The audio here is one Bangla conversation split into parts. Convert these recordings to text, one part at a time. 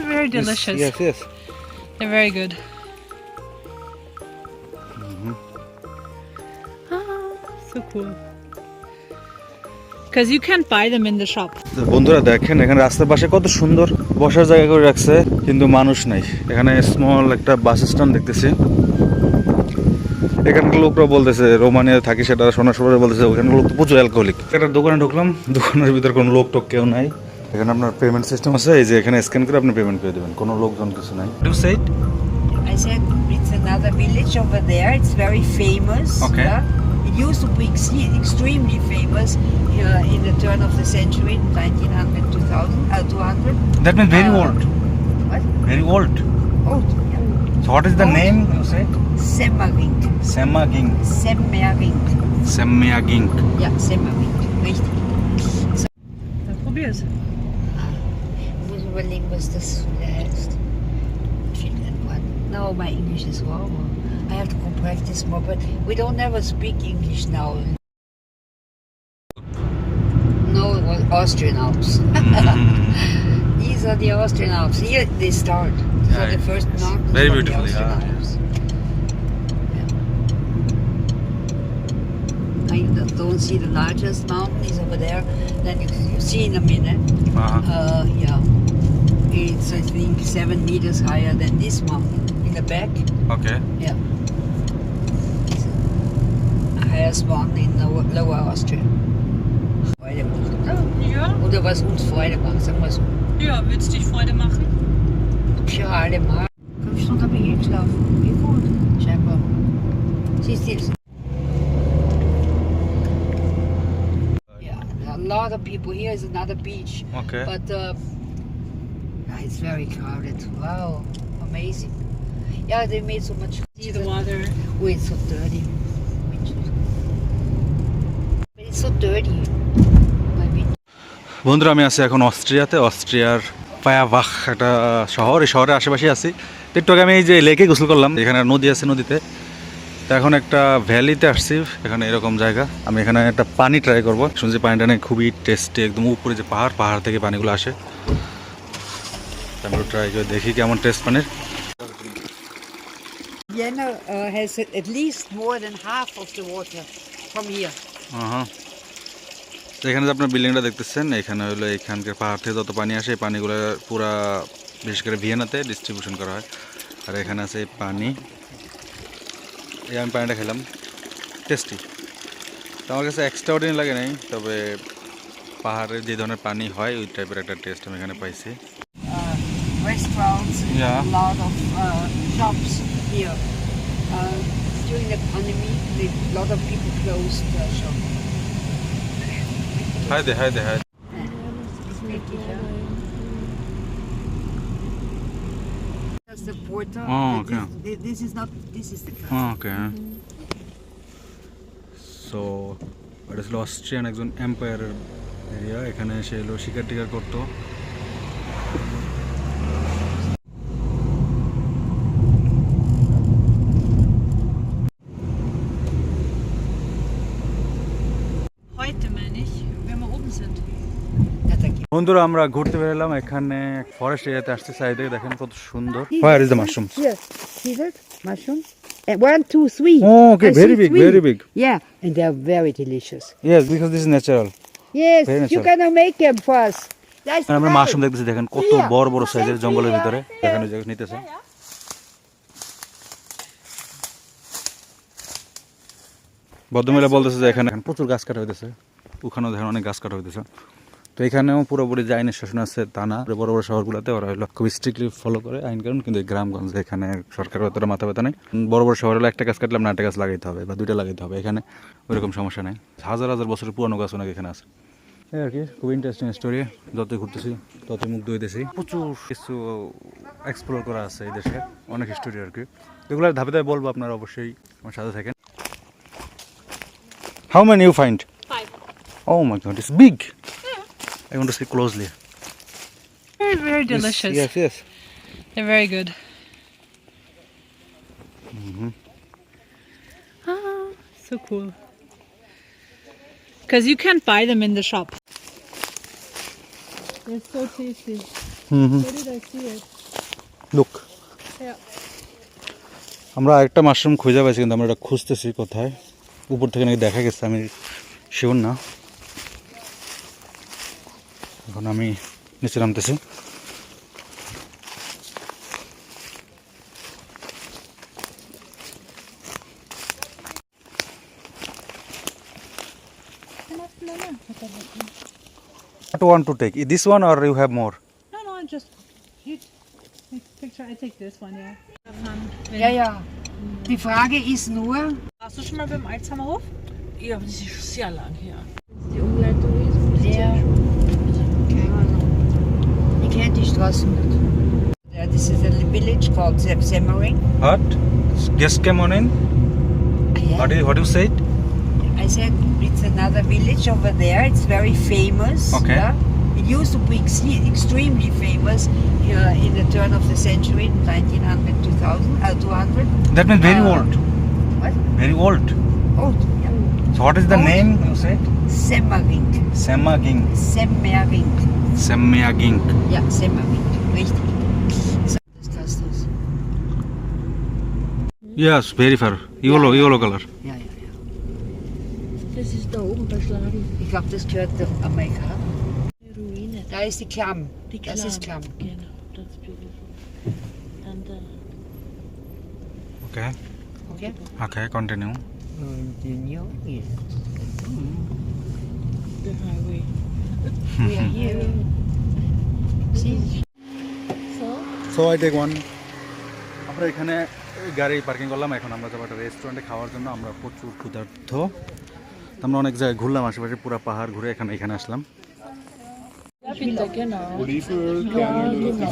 They're very delicious. Yes, yes. They're very good. Mm -hmm. Ah, so cool. Because you can't buy them in the shop. বন্ধুরা দেখেন এখানে রাস্তার পাশে কত সুন্দর বসার জায়গা করে রাখছে কিন্তু মানুষ নাই এখানে স্মল একটা বাস স্ট্যান্ড দেখতেছি এখানকার লোকরা বলতেছে রোমানিয়া থাকি সেটা শোনার সময় বলতেছে ওখানে লোক তো প্রচুর অ্যালকোহলিক একটা দোকানে ঢুকলাম দোকানের ভিতরে কোনো লোক টোক কেউ নাই এখানে আপনার পেমেন্ট সিস্টেম আছে এই যে এখানে স্ক্যান করে আপনি পেমেন্ট করে দেবেন কোনো লোকজন কিছু নাই two side I said it's another village over there. It's very famous. Okay. Yeah? It used to be extremely famous uh, in the turn of the century, 1900, 2000, uh, 200. That means very uh, old. What? Very old. Old. Yeah. So what is the old. name you said? Semmering. Semmering. Semmering. Semmering. Ja, Semmering. Richtig. So. Probier's. Überlegen, was das wieder. Finland one. No, my English is horrible. I have to go practice more, but we don't ever speak English now. No, it was Austrian Alps. These are the Austrian Alps. Here they start. These are the first yes. mountains. Very beautiful, The yeah. Alps. Don't- see the largest mountain is over there. Then you, you see in a minute. Uh, yeah it's I think seven meters higher than this one in the back. Okay. Yeah. The highest one in Lower Austria. Oh, ja. Oder was uns Freude macht, sagen wir so. Ja, willst du dich Freude machen? Ja, allemal. Fünf Stunden habe ich geschlafen. Wie gut, scheinbar. Siehst du jetzt? Yeah, a lot of people. Here is another beach. Okay. But uh, it's very crowded. Wow, amazing. Yeah, they made so much. See the water. Oh, it's so dirty. It's so dirty. বন্ধুরা আমি আছি এখন অস্ট্রিয়াতে অস্ট্রিয়ার পায়াবাখ একটা শহর এই শহরের আশেপাশে আছি তো একটু আগে আমি এই যে লেকে গোসল করলাম এখানে নদী আছে নদীতে তো এখন একটা ভ্যালিতে আসছি এখানে এরকম জায়গা আমি এখানে একটা পানি ট্রাই করব শুনছি পানিটা নাকি খুবই টেস্টি একদম উপরে যে পাহাড় পাহাড় থেকে পানিগুলো আসে তো আমি ট্রাই করে দেখি কেমন টেস্ট পানির Vienna uh, has at least more than half of the water from here. তো এখানে যে আপনার বিল্ডিংটা দেখতেছেন এখানে হলো এখানকার পাহাড় থেকে যত পানি আসে এই পানিগুলো পুরা বিশেষ করে ভিয়েনাতে ডিস্ট্রিবিউশন করা হয়। আর এখানে আছে পানি। এই আমি পানিটা খেলাম। টেস্টি তো আমার কাছে এক্সট্রা অর্ডিনারি লাগে নাই তবে পাহাড়ে যে ধরনের পানি হয় ওই টাইপের একটা টেস্ট আমি এখানে পাইছি। restaurants, and Yeah. a lot of uh, shops here. Uh, during the pandemic, a lot of people closed the shop. High they high they high That's the porter. Oh, This- okay. This, this is not. This is the. class. Okay so এটা ছিল অস্ট্রিয়ান একজন এম্পায়ারের এরিয়া এখানে সে এলো শিকার টিকার করতো বন্ধুরা আমরা ঘুরতে বেরোলাম এখানে ফরেস্ট এরিয়াতে আসছে সাইডে দেখেন কত সুন্দর where is the mushroom mushroom? And one, two, three. Oh, okay, very see big, three. very big. Yeah, and they are very delicious. Yes because this is natural Yes, Very you natural. gonna make them for us. আমরা মাশরুম দেখতেছি দেখেন কত বড় বড় সাইজের জঙ্গলের ভিতরে এখানে যে নিতেছে ভদ্রমহিলা বলতেছে যে এখানে এখন প্রচুর গাছ কাটা হইতেছে ওখানেও দেখেন অনেক গাছ কাটা হইতেছে তো এখানেও পুরোপুরি যে আইনের শাসন আছে তা না। বড় বড় শহরগুলোতে ওরা হলো খুব স্ট্রিক্টলি ফলো করে আইন কারণ কিন্তু গ্রামগঞ্জে এখানে সরকারের অতটা মাথা ব্যথা নেই। বড় বড় শহরে হলো একটা গাছ কাটলাম না একটা গাছ লাগাইতে হবে বা দুইটা লাগাইতে হবে এখানে ওইরকম সমস্যা নেই। হাজার হাজার বছরের পুরনো গাছ অনেক এখানে আছে। এই আর কি খুব ইন্টারেস্টিং স্টোরি যতই ঘুরতেছি ততই মুগ্ধ হইতেছি। প্রচুর কিছু এক্সপ্লোর করা আছে এই দেশে অনেক স্টোরি আর কি। এগুলো ধাপে ধাপে বলব আপনারা অবশ্যই আমার সাথে থাকেন। How man you find oh my God it's big I want to see closely Very, very delicious. Yes, yes. They're very good. Ah, so cool. Because you can't buy them in the shop. They're so tasty. Hmm hmm Where did I see it? Look Yeah. আমরা আরেকটা মাশরুম খুঁজে পাইছি কিন্তু আমরা এটা খুঁজতেছি কোথায় উপর থেকে নাকি দেখা গেছে আমি শিওর না এখন আমি নিচে নামতেছি What want to take? This one or you have more? No, no, just you take picture. I take this one, yeah. Ja, ja. Die Frage ist nur, Warst du schon mal beim Alzheimer Hof? Ja, aber das ist sehr lang her. Ich kenne die Straßen nicht. Yeah, this is a village called Semmering. What? Guest came on in? Yeah. What do you, what do you say? I said it's another village over there. It's very famous. Okay. yeah. It used to be ex- extremely famous uh, in the turn of the century, 1900, 2000, uh, 200. That means very Uh, old. What? Very old. Oh, yeah. So what is the Old. name you said? Semmering. Semaging. Semmering. Semaging. Ja, Semmering. Richtig. So, das Kasthaus. Yes, very far. Yellow, yellow color. Ja, ja, ja. Das ist da oben verschlagen. Ich glaube, das gehört der Amerika. Die Ruine. Da ist die Klamm. Die Das ist Klamm. Genau, that's beautiful. And uh, Okay. Okay. Okay, continue. Continue. Yes. the highway. We are here. See? So, so I take one আমরা এখানে গাড়ি পার্কিং করলাম। এখন আমরা যাব একটা রেস্টুরেন্টে খাওয়ার জন্য। আমরা প্রচুর ক্ষুধার্থ আমরা অনেক জায়গায় ঘুরলাম আশেপাশে পুরো পাহাড় ঘুরে এখানে এখানে আসলাম।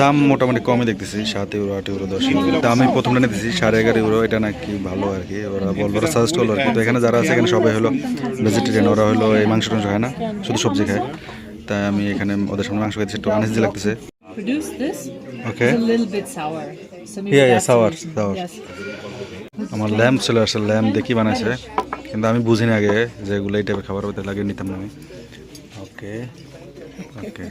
দাম মোটামুটি কমই দেখতেছি সাত ইউরো আট ইউরো দশ ইউরো। আমি প্রথমটা নিতেছি সাড়ে এগারো ইউরো। এটা নাকি ভালো আর কি ওরা ওরা সাজেস্ট করল আর কি। তো এখানে যারা আছে এখানে সবাই হলো ভেজিটেরিয়ান ওরা হলো এই মাংস টাংস খায় না শুধু সবজি খায়। তাই আমি এখানে ওদের সামনে মাংস খেতেছি একটু অনেজি লাগতেছে। আমার ল্যাম্প চলে আসছে ল্যাম্প দেখি বানাইছে কিন্তু আমি বুঝিনি আগে যে এগুলো এই টাইপের খাবার হতে লাগিয়ে নিতাম আমি। Okay okay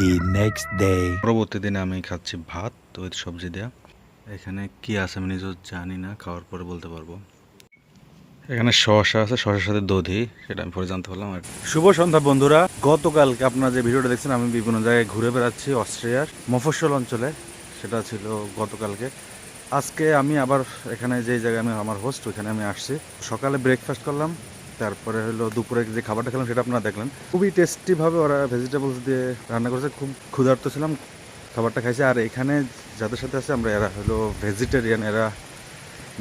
the next day পরবর্তী দিনে আমি খাচ্ছি ভাত ওই সবজি দেয়া। এখানে কি আছে আমি নিজেও জানি না খাওয়ার পরে বলতে পারব। এখানে শসা আছে শসার সাথে দধি সেটা আমি পরে জানতে পারলাম। আর শুভ সন্ধ্যা বন্ধুরা গতকালকে আপনারা যে ভিডিওটা দেখছেন আমি বিভিন্ন জায়গায় ঘুরে বেড়াচ্ছি অস্ট্রিয়ার মফস্বল অঞ্চলে সেটা ছিল গতকালকে। আজকে আমি আবার এখানে যে জায়গায় আমি আমার হোস্ট ওইখানে আমি আসছি। সকালে ব্রেকফাস্ট করলাম তারপরে হলো দুপুরে যে খাবারটা খেলাম সেটা আপনারা দেখলেন। খুবই টেস্টিভাবে ওরা ভেজিটেবলস দিয়ে রান্না করেছে, খুব ক্ষুধার্ত ছিলাম, খাবারটা খাইছে। আর এখানে যাদের সাথে আছে আমরা, এরা হলো ভেজিটেরিয়ান এরা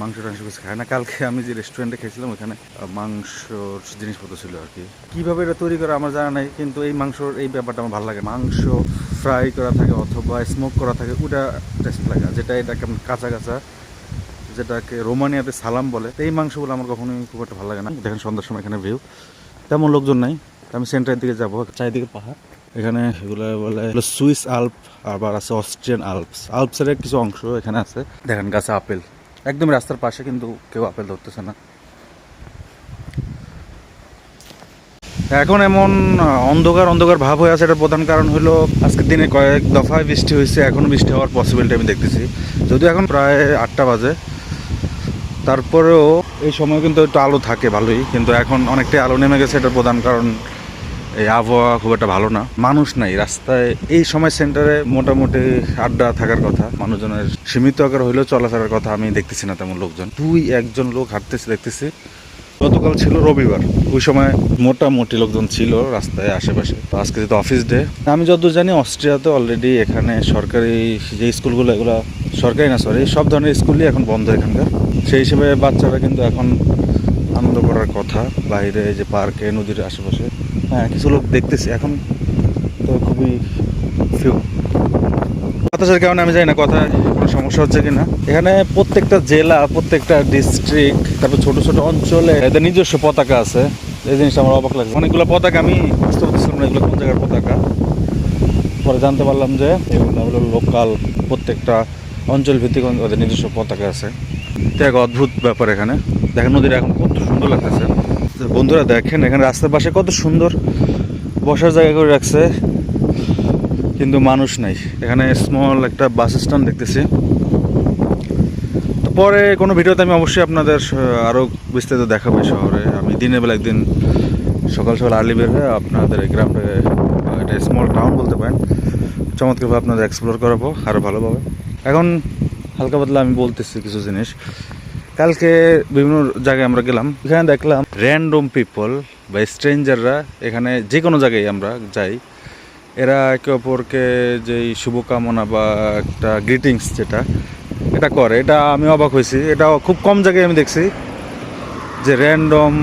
মাংস টাংস কিছু খায় না। কালকে আমি যে রেস্টুরেন্টে খেয়েছিলাম ওখানে মাংসর জিনিসপত্র ছিল আর কি। কীভাবে এটা তৈরি করা আমার জানা নাই, কিন্তু এই মাংসর এই ব্যাপারটা আমার ভালো লাগে। মাংস ফ্রাই করা থাকে অথবা স্মোক করা থাকে, ওটা টেস্ট লাগে। যেটা এটা কাঁচা কাঁচা যেটাকে রোমানিয়াতে সালাম বলে এই মাংসগুলো আমার কখনোই খুব একটা ভালো লাগে না। দেখেন সন্ধ্যার সময় এখানে ভিউ তেমন লোকজন নাই। আমি সেন্টারের দিকে যাব। চারিদিকে পাহাড়। এখানে এগুলো বলে সুইস আল্প, আবার আছে অস্ট্রিয়ান আল্পস। আল্পসের কিছু অংশ এখানে আছে। দেখেন গাছে আপেল। একদম রাস্তার পাশে কিন্তু কেউ আপেল ধরতেছে না। এখন এমন অন্ধকার অন্ধকার ভাব হয়ে আছে। এটার প্রধান কারণ হলো, আজকের দিনে কয়েক দফায় বৃষ্টি হয়েছে। এখনও বৃষ্টি হওয়ার পসিবিলিটি আমি দেখতেছি। যদিও এখন প্রায় আটটা বাজে। তারপরেও এই সময় কিন্তু একটু আলো থাকে ভালোই, কিন্তু এখন অনেকটাই আলো নেমে গেছে, এটার প্রধান কারণ এই আবহাওয়া খুব একটা ভালো না। মানুষ নাই রাস্তায়, এই সময় সেন্টারে মোটামুটি আড্ডা থাকার কথা, মানুষজনের সীমিত আকার হইলেও চলাফেরার কথা আমি দেখতেছি না তেমন লোকজন। দুই, একজন লোক হাঁটতেছে, দেখতেছি। গতকাল ছিল রবিবার, ওই সময় মোটামুটি লোকজন ছিল রাস্তায়, আশেপাশে। তো আজকে যেহেতু অফিস ডে আমি যতদূর জানি অস্ট্রিয়াতে অলরেডি এখানে সরকারি যে স্কুলগুলো, এগুলো সরকারি না সরি সব ধরনের স্কুলই এখন বন্ধ এখানকার। সেই হিসেবে বাচ্চারা কিন্তু এখন আনন্দ করার কথা, বাইরে যে পার্কে, নদীর আশেপাশে। হ্যাঁ কিছু লোক দেখতেছি এখন, তো খুবই ফিউ বাতাসের কারণে আমি জানি না কথায় কোনো সমস্যা হচ্ছে কি না এখানে প্রত্যেকটা জেলা, প্রত্যেকটা ডিস্ট্রিক্ট তারপর ছোট ছোট অঞ্চলে এদের নিজস্ব পতাকা আছে। এই জিনিসটা আমার অবাক লাগছে। অনেকগুলো পতাকা আমি বুঝতে পারছিলাম না এগুলো কোন জায়গার পতাকা? পরে জানতে পারলাম যে এগুলো হলো লোকাল প্রত্যেকটা অঞ্চল ভিত্তিক ওদের নিজস্ব পতাকা আছে। তো এক অদ্ভুত ব্যাপার এখানে। দেখেন নদীটা এখন কত সুন্দর লাগতেছে। বন্ধুরা দেখেন এখানে রাস্তার পাশে কত সুন্দর বসার জায়গা করে রাখছে। কিন্তু মানুষ নাই। এখানে স্মল একটা বাস স্ট্যান্ড দেখতেছি। তো পরে কোনো ভিডিওতে আমি অবশ্যই আপনাদের আহ, আরও বিস্তারিত দেখাবো শহরে। আমি দিনের বেলা একদিন সকাল সকাল আর্লি বের হয়ে আপনাদের এই গ্রামটাকে আহ, এটা স্মল টাউন বলতে পারেন। চমৎকারভাবে আপনাদের এক্সপ্লোর করাবো আরও ভালোভাবে। এখন হালকা পাতলা আমি বলতেছি কিছু জিনিস। কালকে বিভিন্ন জায়গায় আমরা গেলাম, এখানে দেখলাম র্যান্ডম পিপল বা স্ট্রেঞ্জাররা এখানে যে কোনো জায়গায় আমরা যাই, এরা একে অপরকে যেই শুভকামনা বা একটা গ্রিটিংস যেটা, এটা করে। এটা আমি অবাক হয়েছি। এটা খুব কম জায়গায় আমি দেখছি যে র্যান্ডম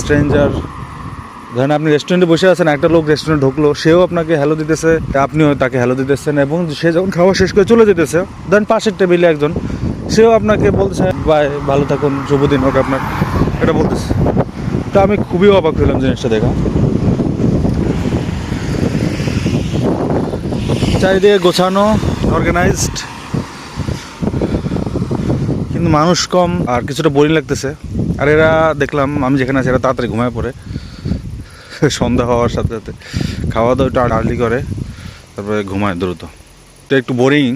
স্ট্রেঞ্জার ধরেন আপনি রেস্টুরেন্টে বসে আছেন, একটা লোক রেস্টুরেন্ট ঢুকলো, সেও আপনাকে হ্যালো দিতেছে, আপনিও তাকে হ্যালো দিতেছেন এবং সে যখন খাওয়া শেষ করে চলে যেতেছে, ধরেন পাশের টেবিলে একজন, সেও আপনাকে বলতেছে বাই ভালো থাকুন, শুভ দিন হোক আপনার, এটা বলতেছে। তা আমি খুবই অবাক হলাম জিনিসটা দেখা। চারিদিকে গোছানো অর্গানাইজড কিন্তু মানুষ কম, আর কিছুটা বোরিং লাগতেছে। আর এরা দেখলাম, আমি যেখানে আছি, এরা তাড়াতাড়ি ঘুমায় পড়ে। সন্ধ্যা হওয়ার সাথে সাথে। খাওয়া দাওয়া একটু আর্লি করে, তারপরে ঘুমায় দ্রুত। তো একটু বোরিং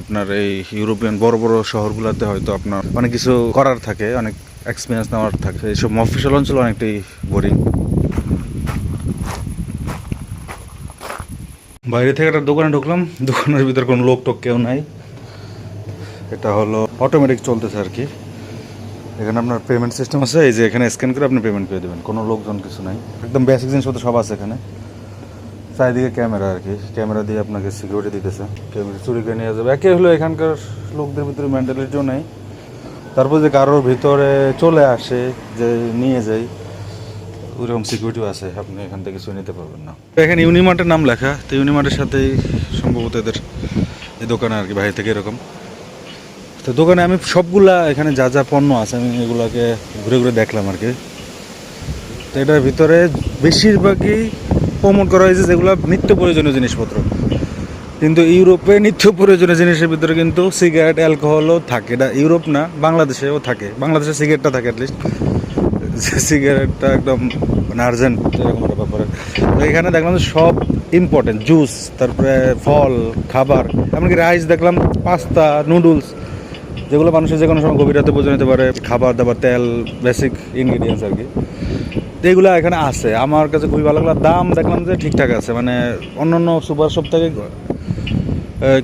আপনার এই ইউরোপিয়ান বড় বড় শহরগুলোতে হয়তো আপনার অনেক কিছু করার থাকে, অনেক এক্সপিরিয়েন্স নেওয়ার থাকে। এইসব মফিসল অঞ্চল অনেকটাই বোরিং বাইরে থেকে একটা দোকানে ঢুকলাম, দোকানের ভিতর কোনো লোক টোক কেউ নাই। এটা হলো অটোমেটিক চলতেছে আর কি। এখানে আপনার পেমেন্ট সিস্টেম আছে, এই যে এখানে স্ক্যান করে আপনি পেমেন্ট করে দেবেন, কোনো লোকজন কিছু নাই। একদম বেসিক জিনিসপত্র সব আছে এখানে। চারিদিকে ক্যামেরা আর কি ক্যামেরা দিয়ে আপনাকে সিকিউরিটি দিতেছে। ক্যামেরা চুরি করে নিয়ে যাবে। একে হলো এখানকার লোকদের ভিতরে মেন্টালিটিও নেই। তারপর যে কারোর ভিতরে চলে আসে, যে নিয়ে যায়, ওইরকম সিকিউরিটিও আছে, আপনি এখান থেকে কিছু নিতে পারবেন না। এখানে ইউনিমার্টের নাম লেখা, তো ইউনিমার্টের সাথেই সম্ভবত এদের এই দোকানে আর কি বাইরে থেকে এরকম। তো দোকানে আমি সবগুলা এখানে যা যা পণ্য আছে আমি এগুলাকে ঘুরে ঘুরে দেখলাম আর কি। তো এটার ভিতরে বেশিরভাগই প্রমোট করা হয়েছে যেগুলো নিত্য প্রয়োজনীয় জিনিসপত্র। কিন্তু ইউরোপে নিত্য প্রয়োজনীয় জিনিসের ভিতরে কিন্তু সিগারেট, অ্যালকোহলও থাকে। এটা ইউরোপ না, বাংলাদেশেও থাকে। বাংলাদেশে সিগারেটটা থাকে অ্যাটলিস্ট সিগারেটটা একদম মানে আর্জেন্ট এরকম একটা ব্যাপারে। তো এখানে দেখলাম সব ইম্পর্টেন্ট জুস তারপরে ফল, খাবার, এমনকি রাইস দেখলাম পাস্তা নুডলস যেগুলো মানুষের যে কোনো সময় গভীর রাতে বোঝা নিতে পারে, খাবার, দাবার, তেল বেসিক ইনগ্রিডিয়েন্টস আর কি। তো এগুলো এখানে আছে। আমার কাছে খুবই ভালো লাগল। দাম দেখলাম যে ঠিকঠাক আছে। মানে অন্য অন্য সুপার শপ থেকে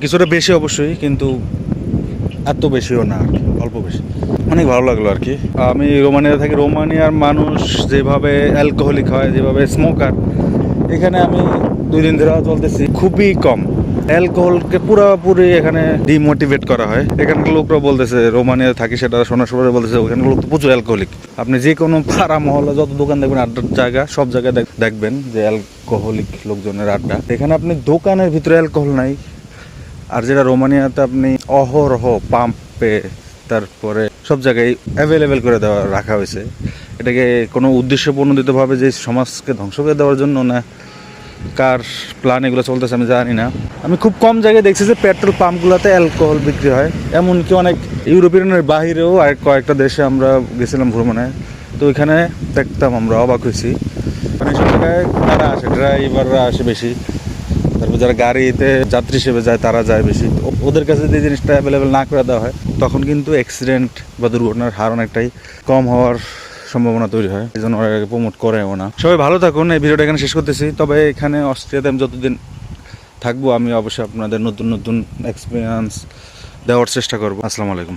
কিছুটা বেশি অবশ্যই, কিন্তু এত বেশিও না আর কি, অল্প বেশি। অনেক ভালো লাগল আর কি। আমি রোমানিয়া থাকি, রোমানিয়ার মানুষ যেভাবে অ্যালকোহলিক হয়, যেভাবে স্মোকার এখানে আমি দুই দিন ধরে চলতেছি। খুবই কম। অ্যালকোহলকে পুরোপুরি এখানে ডিমোটিভেট করা হয়। এখানকার লোকরা বলতেছে রোমানিয়া থাকি সেটা শোনার সময় বলতেছে, ওখানকার লোক তো প্রচুর অ্যালকোহলিক আপনি যে কোনো পাড়া, মহল্লা, যত দোকান দেখবেন, আড্ডার জায়গা, সব জায়গায় দেখ- দেখবেন যে অ্যালকোহলিক লোকজনের আড্ডা। এখানে আপনি দোকানের ভিতরে অ্যালকোহল নাই। আর যেটা রোমানিয়াতে আপনি অহরহ পাম্পে, তারপরে সব জায়গায় অ্যাভেলেবেল করে দেওয়া, রাখা হয়েছে। এটাকে কোনো উদ্দেশ্যপূর্ণদিতভাবে যে সমাজকে ধ্বংস করে দেওয়ার জন্য না। কার প্ল্যান এগুলো চলতেছে আমি জানি না। আমি খুব কম জায়গায় দেখছি যে পেট্রোল পাম্পগুলোতে অ্যালকোহল বিক্রি হয়। এমনকি অনেক ইউরোপিয়ানের বাহিরেও আর কয়েকটা দেশে আমরা গেছিলাম ভ্রমণে। তো ওইখানে দেখতাম আমরা অবাক হয়েছি। মানে সব জায়গায় তারা আসে ড্রাইভাররা আসে বেশি। তারপর যারা গাড়িতে যাত্রী হিসেবে যায়, তারা যায় বেশি। ওদের কাছে যে জিনিসটা অ্যাভেলেবেল না করে দেওয়া হয়, তখন কিন্তু অ্যাক্সিডেন্ট বা দুর্ঘটনার হার অনেকটাই কম হওয়ার সম্ভাবনা তৈরি হয়। এই জন্য ওরা প্রমোট করে না। সবাই ভালো থাকুন, এই ভিডিওটা এখানে শেষ করতেছি। তবে এখানে অস্ট্রিয়াতে আমি যতদিন থাকব, আমি অবশ্যই আপনাদের নতুন নতুন এক্সপিরিয়েন্স দেওয়ার চেষ্টা করব। আসসালামু আলাইকুম।